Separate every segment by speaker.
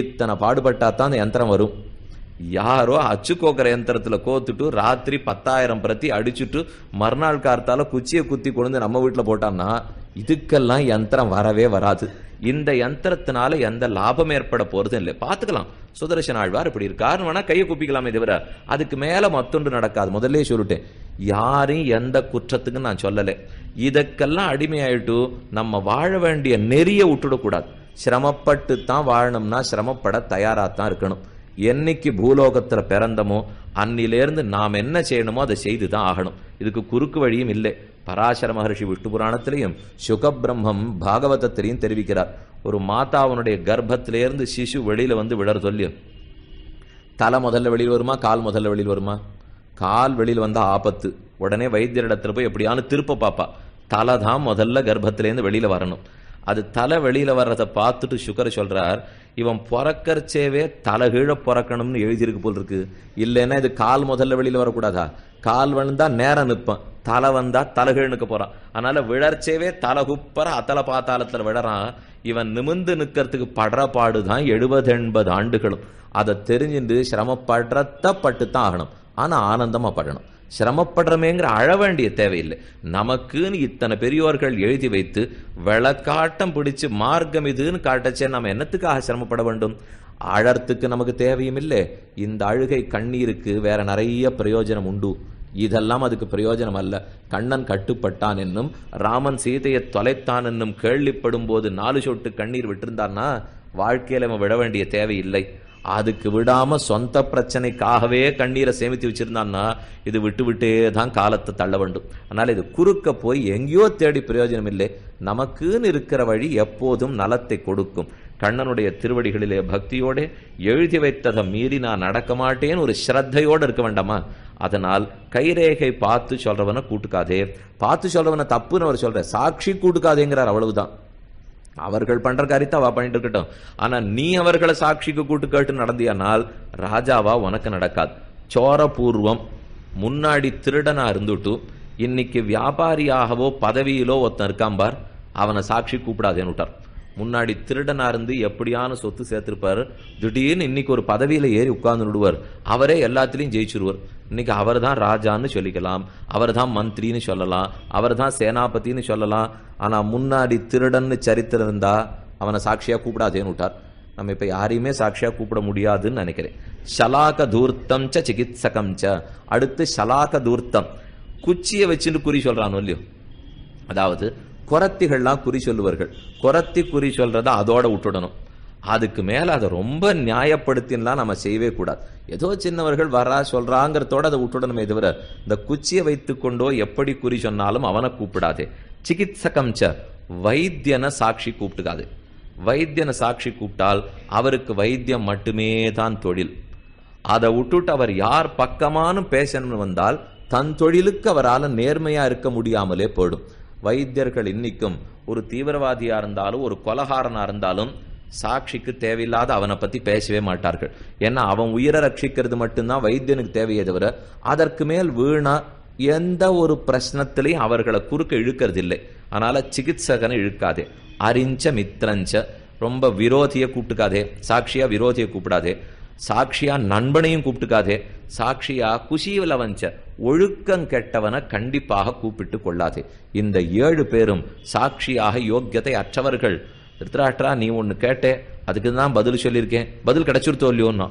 Speaker 1: இத்தனை பாடுபட்டா தான் அந்த யந்திரம் வரும். யாரோ அச்சு கோக்கிற யந்திரத்துல கோத்துட்டு ராத்திரி பத்தாயிரம் பிரதி அடிச்சுட்டு மறுநாள் கார்த்தால குச்சியை குத்தி கொண்டு நம்ம வீட்டுல போட்டான்னா இதுக்கெல்லாம் யந்திரம் வரவே வராது. இந்த யந்திரத்தினால எந்த லாபம் ஏற்பட போறதும் இல்லை. பார்த்துக்கலாம். சுதர்சன் ஆழ்வார் இப்படி இருக்காருன்னு வேணா கையை குப்பிக்கலாமே தவிர அதுக்கு மேல மத்தொன்று நடக்காது. முதல்ல சொல்லிட்டேன். யாரையும் எந்த குற்றத்துக்கும் நான் சொல்லலை. இதற்கெல்லாம் அடிமையாயிட்டு நம்ம வாழ வேண்டிய நெறிய விட்டுடக்கூடாது. சிரமப்பட்டு தான் வாழணும்னா சிரமப்பட தயாரா தான் இருக்கணும். என்னைக்கு பூலோகத்துல பிறந்தமோ அன்னிலேருந்து நாம் என்ன செய்யணுமோ அதை செய்து தான் ஆகணும். இதுக்கு குறுக்கு வழியும் இல்லை. பராசர மகர்ஷி விஷ்ணு புராணத்திலையும் சுகபிரம்மம் பாகவதத்திலையும் தெரிவிக்கிறார். ஒரு மாதாவனுடைய கர்ப்பத்திலேருந்து சிசு வெளியில வந்து விழற சொல்லி. தலை முதல்ல வெளியில் வருமா கால் முதல்ல வெளியில் வருமா? கால் வெளியில் வந்தா ஆபத்து. உடனே வைத்தியரிடத்துல போய் எப்படியானு திருப்ப பாப்பா தலை தான் முதல்ல கர்ப்பத்திலேருந்து வெளியில வரணும். அது தலை வெளியில வர்றதை பார்த்துட்டு சுகர் சொல்றார் இவன் பிறக்கறச்சேவே தலைகீழ பிறக்கணும்னு எழுதியிருக்கு போல் இருக்கு இல்லைன்னா இது கால் முதல்ல வெளியில வரக்கூடாதா? கால் வந்தா நேரம் நிற்பான். தலை வந்தா தலைகீழ் நிற்க போறான். அதனால விழர்ச்சேவே தலை குப்பற அத்தல பாத்தாளத்துல விழறான். இவன் நிமிந்து நிற்கிறதுக்கு படுற பாடுதான் எழுபது எண்பது ஆண்டுகளும். அதை தெரிஞ்சுட்டு சிரமப்படுறத பட்டு தான் ஆகணும். ஆனா ஆனந்தமா படணும். சிரமப்படுறமேங்கிற அழ வேண்டிய தேவையில்லை. நமக்குன்னு இத்தனை பெரியோர்கள் எழுதி வைத்து விளக்காட்டம் பிடிச்சு மார்க்கம் இதுன்னு காட்டச்சே நம்ம என்னத்துக்காக சிரமப்பட வேண்டும்? அழறத்துக்கு நமக்கு தேவையும் இல்லை இந்த அழுகை கண்ணீருக்கு வேற நிறைய பிரயோஜனம் உண்டு. இதெல்லாம் அதுக்கு பிரயோஜனம் அல்ல. கண்ணன் கட்டுப்பட்டான் என்னும் ராமன் சீதையை தொலைத்தான் என்னும் கேள்விப்படும் போது நாலு சொட்டு கண்ணீர் விட்டிருந்தான்னா வாழ்க்கையில நம்ம விட வேண்டிய தேவையில்லை. அதுக்கு விடாம சொந்த பிரச்சனைக்காகவே கண்ணீரை சேமித்து வச்சிருந்தான்னா இது விட்டு விட்டே தான் காலத்தை தள்ள வேண்டும். அதனால இது குறுக்க போய் எங்கேயோ தேடி பிரயோஜனம் இல்லை. நமக்குன்னு இருக்கிற வழி எப்போதும் நலத்தை கொடுக்கும். கண்ணனுடைய திருவடிகளிலே பக்தியோடு எழுதி வைத்ததை மீறி நான் நடக்க மாட்டேன்னு ஒரு ஸ்ரத்தையோடு இருக்க வேண்டாமா? அதனால் கைரேகை பார்த்து சொல்றவனை கூட்டுக்காதே. பார்த்து சொல்றவனை தப்புன்னு அவர் சொல்ற சாட்சி கூட்டுக்காதேங்கிறார் அவ்வளவுதான். அவர்கள் பண்ற காரியத்தை அவ பண்ணிட்டு இருக்கட்டும். ஆனா நீ அவர்களை சாட்சிக்கு கூட்டு கேட்டு நடந்தியானால் ராஜாவா உனக்கு நடக்காது. சோரபூர்வம் முன்னாடி திருடனா இருந்துட்டு இன்னைக்கு வியாபாரியாகவோ பதவியிலோ ஒருத்தன் இருக்கான் பார் அவனை சாட்சி கூப்பிடாதேன்னு விட்டார். முன்னாடி திருடனா இருந்து எப்படியான சொத்து சேர்த்திருப்பாரு? திடீர்னு இன்னைக்கு ஒரு பதவியில ஏறி உட்கார்ந்து விடுவார் அவரே எல்லாத்துலேயும் ஜெயிச்சிருவார். இன்னைக்கு அவர் தான் ராஜான்னு சொல்லிக்கலாம். அவர் தான் மந்திரின்னு சொல்லலாம். அவர் தான் சேனாபதினு சொல்லலாம். ஆனா முன்னாடி திருடன்னு சரித்திரம் இருந்தா அவனை சாட்சியா கூப்பிடாதேன்னு விட்டார் நம்ம இப்ப யாரையுமே சாட்சியா கூப்பிட முடியாதுன்னு நினைக்கிறேன். ஷலாக தூர்த்தம் ச சிகித்சகம் ச அடுத்து ஷலாக தூர்த்தம் குச்சியை வச்சுட்டு குறி சொல்றானோ இல்லையோ? அதாவது குரத்திகள்லாம் குறி சொல்லுவார்கள். குரத்தி குறி சொல்றத அதோட விட்டுடணும். அதுக்கு மேல அதை ரொம்ப நியாயப்படுத்தின்லாம் நம்ம செய்யவே கூடாது. ஏதோ சின்னவர்கள் வரா சொல்றாங்கிறதோட அதை விட்டுடணுமே தவிர இந்த குச்சியை வைத்துக்கொண்டோ எப்படி குறி சொன்னாலும் அவனை கூப்பிடாதே. சிகித்சகம் ச வைத்தியனை சாட்சி கூப்பிட்டுக்காது. வைத்தியனை சாட்சி கூப்பிட்டால் அவருக்கு வைத்தியம் மட்டுமே தான் தொழில். அதை விட்டுட்டு அவர் யார் பக்கமானும் பேசணும்னு வந்தால் தன் தொழிலுக்கு அவரால் நேர்மையா இருக்க முடியாமலே போயிடும். வைத்தியர்கள் இன்னைக்கும் ஒரு தீவிரவாதியா இருந்தாலும் ஒரு கொலகாரனா இருந்தாலும் சாட்சிக்கு தேவையில்லாத அவனை பத்தி பேசவே மாட்டார்கள். ஏன்னா அவன் உயிரை ரட்சிக்கிறது மட்டும்தான் வைத்தியனுக்கு தேவையே தவிர அதற்கு மேல் வீணா எந்த ஒரு பிரச்சனத்திலையும் அவர்களை குறுக்க இழுக்கிறது இல்லை அதனால சிகிச்சகனை இழுக்காதே. அறிஞ்ச மித்திரஞ்ச ரொம்ப விரோதியை கூப்பிட்டுக்காதே. சாட்சியா விரோதியை கூப்பிடாதே. சாட்சியா நண்பனையும் கூப்பிட்டுக்காதே. சாட்சியா குஷியில வஞ்ச ஒழுக்கம் கெட்டவனை கண்டிப்பாக கூப்பிட்டு கொள்ளாதே. இந்த ஏழு பேரும் சாட்சியாக யோக்கியத்தை அற்றவர்கள். திருத்தராஷ்டிரா நீ ஒன்னு கேட்டே. அதுக்கு தான் பதில் சொல்லியிருக்கேன். பதில் கிடைச்சிருத்தோ இல்லையோன்னா.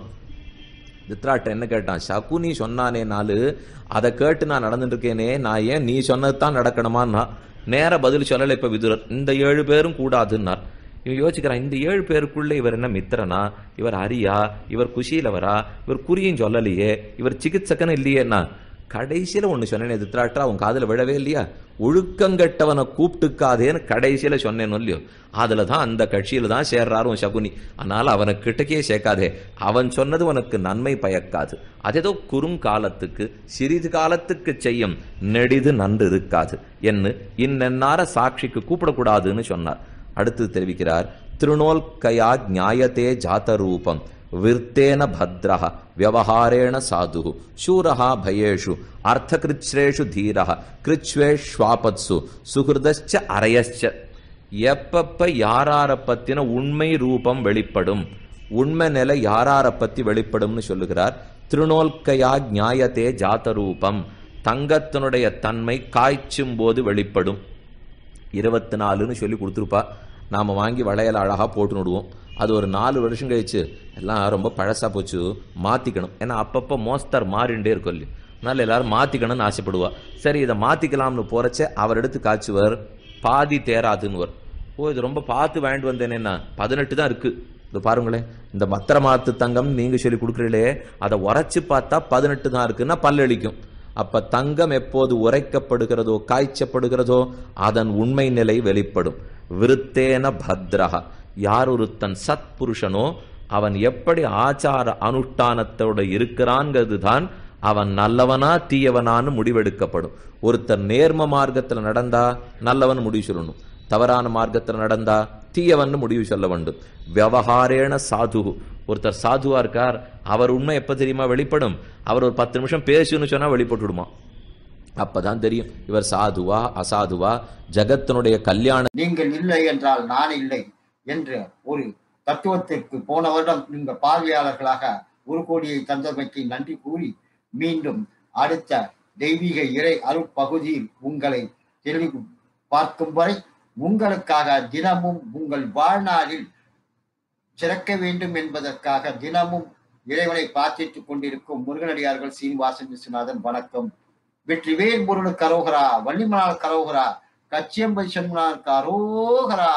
Speaker 1: திருத்தராஷ்டிரன் என்ன கேட்டான்? சகுனி சொன்னானே நாலு. அதை கேட்டு நான் நடந்துட்டு இருக்கேனே நான் ஏன் நீ சொன்னது தான் நடக்கணுமான்னா. நேர பதில் சொல்லலை இப்போ விதுரர் இந்த ஏழு பேரும் கூடாதுன்னார். இவன் யோசிக்கிறான் இந்த ஏழு பேருக்குள்ள இவர் என்ன மித்திரனா? இவர் அரியா? இவர் குஷியிலவரா இவர் குறியும் சொல்லலையே? இவர் சிகிச்சக்கன்னு இல்லையேன்னா? கடைசியில ஒண்ணு சொன்னேன் திருத்தராட்டா உன் காதில் விழவே இல்லையா? ஒழுக்கங்கெட்டவனை கூப்பிட்டுக்காதேன்னு கடைசியில சொன்னேன்னு இல்லையோ? அதுல தான் அந்த கட்சியில தான் சேர்றாரு உன் சகுனி. அதனால் அவனை கிட்டக்கே சேர்க்காதே. அவன் சொன்னது உனக்கு நன்மை பயக்காது. அதேதோ குறுங்காலத்துக்கு சிறிது காலத்துக்கு செய்யும் நெடிது நன்று இருக்காது. என்று இன்னென்னார சாட்சிக்கு கூப்பிடக்கூடாதுன்னு சொன்னார். அடுத்து தெரிவிக்கிறார் திருநோல் கயா நியாயத்தே ஜாத விர்த்தேன பத்ரஹ வியவஹாரேண சாது சூரஹா பயேஷு அர்த்தகிருச்ரேஷு தீரஹ கிருச்வேஷ்வாபத்சு சுகிருதச்ச அரையச்ச எப்பப்ப யாரார பத்தின உண்மை ரூபம் வெளிப்படும் உண்மை நிலை யாரார பத்தி வெளிப்படும்னு சொல்லுகிறார் திருநோல்கையா ஞாயத்தே ஜாத்தரூபம் தங்கத்தினுடைய தன்மை காய்ச்சும் போது வெளிப்படும். இருபத்தி நாலுன்னு சொல்லி கொடுத்துருப்பா. நாம் வாங்கி வளையல அழகாக போட்டு விடுவோம் அது ஒரு நாலு வருஷம் கழிச்சு எல்லாம் ரொம்ப பழசாக போச்சு. மாற்றிக்கணும் ஏன்னா அப்பப்போ மோஸ்தர் மாறிண்டே இருக்கும் இல்லையா? அதனால எல்லாரும் மாற்றிக்கணும்னு ஆசைப்படுவா. சரி இதை மாற்றிக்கலாம்னு போகிறச்ச அவர் எடுத்து காய்ச்சுவர். பாதி தேராதுன்னுவர் ஓ இது ரொம்ப பார்த்து வாங்கிட்டு வந்தேனேன்னா பதினெட்டு தான் இருக்குது இது பாருங்களேன். இந்த மத்திர மாத்து தங்கம் நீங்கள் சொல்லி கொடுக்குறீங்களே அதை உரைச்சி பார்த்தா பதினெட்டு தான் இருக்குன்னா பல்லளிக்கும் அப்ப தங்கம் எப்போது உரைக்கப்படுகிறதோ காய்ச்சப்படுகிறதோ அதன் உண்மை நிலை வெளிப்படும். விருத்தேன பத்ரஹ. யார் ஒருத்தன் சத்புருஷனோ அவன் எப்படி ஆச்சார அனுஷ்டானத்தோட இருக்கிறான்ங்கிறது தான் அவன் நல்லவனா தீயவனான்னு முடிவெடுக்கப்படும். ஒருத்தர் நேர்ம மார்க்கத்தில் நடந்தா நல்லவன் முடிவு சொல்லணும். தவறான மார்க்கத்தில் நடந்தா தீயவன் முடிவு சொல்ல வேண்டும். விவகாரேன சாது ஒருத்தர் சாதுவா இருக்கார் அவர் உண்மை எப்ப தெரியுமா வெளிப்படும்? அவர் ஒரு பத்து நிமிஷம் பேசுன்னு சொன்னா வெளிப்பட்டுடுமா? அப்பதான் தெரியும். இவர் சாதுவா அசாதுவா ஜகத்தினுடைய கல்யாணம்
Speaker 2: நீங்கள் இல்லை என்றால் நான் இல்லை என்று ஒரு தத்துவத்திற்கு போன வருடம் நீங்க பார்வையாளர்களாக ஒரு கோடியை தந்தமைக்கு நன்றி கூறி மீண்டும் அடுத்த தெய்வீக இறை அருட்பகுதியில் உங்களை தெளிவு பார்க்கும் வரை உங்களுக்காக தினமும் உங்கள் வாழ்நாளில் சிறக்க வேண்டும் என்பதற்காக தினமும் இறைவனை பிரார்த்தித்துக் கொண்டிருக்கும் முருகனடியார்கள் சீனிவாசன் விஸ்வநாதன் வணக்கம். வெற்றிவேல் முருகனுக்கு அரோகரா வள்ளிமனார் கரோகரா கச்சியம்பை சண்முனாருக்கு அரோகரா.